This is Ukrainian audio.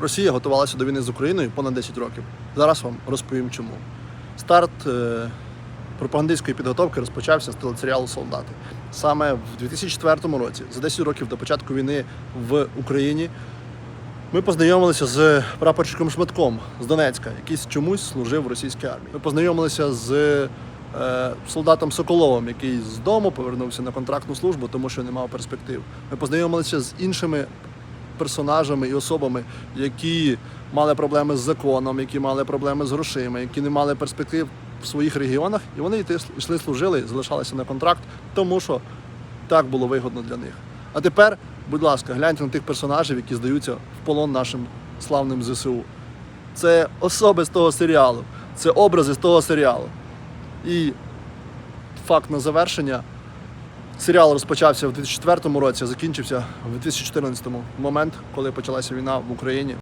Росія готувалася до війни з Україною понад 10 років. Зараз вам розповім чому. Старт е, пропагандистської підготовки розпочався з телесеріалу Солдати. Саме в 2004 році, за 10 років до початку війни в Україні, ми познайомилися з прапорщиком Шматком з Донецька, який чомусь служив в російській армії. Ми познайомилися з е, солдатом Соколовим, який з дому повернувся на контрактну службу, тому що не мав перспектив. Ми познайомилися з іншими персонажами і особами, які мали проблеми з законом, які мали проблеми з грошима, які не мали перспектив в своїх регіонах, і вони йшли, служили, залишалися на контракт, тому що так було вигодно для них. А тепер, будь ласка, гляньте на тих персонажів, які здаються в полон нашим славним ЗСУ. Це особи з того серіалу, це образи з того серіалу. І факт на завершення. Серіал розпочався в 2004 році, а закінчився в 2014 момент, коли почалася війна в Україні.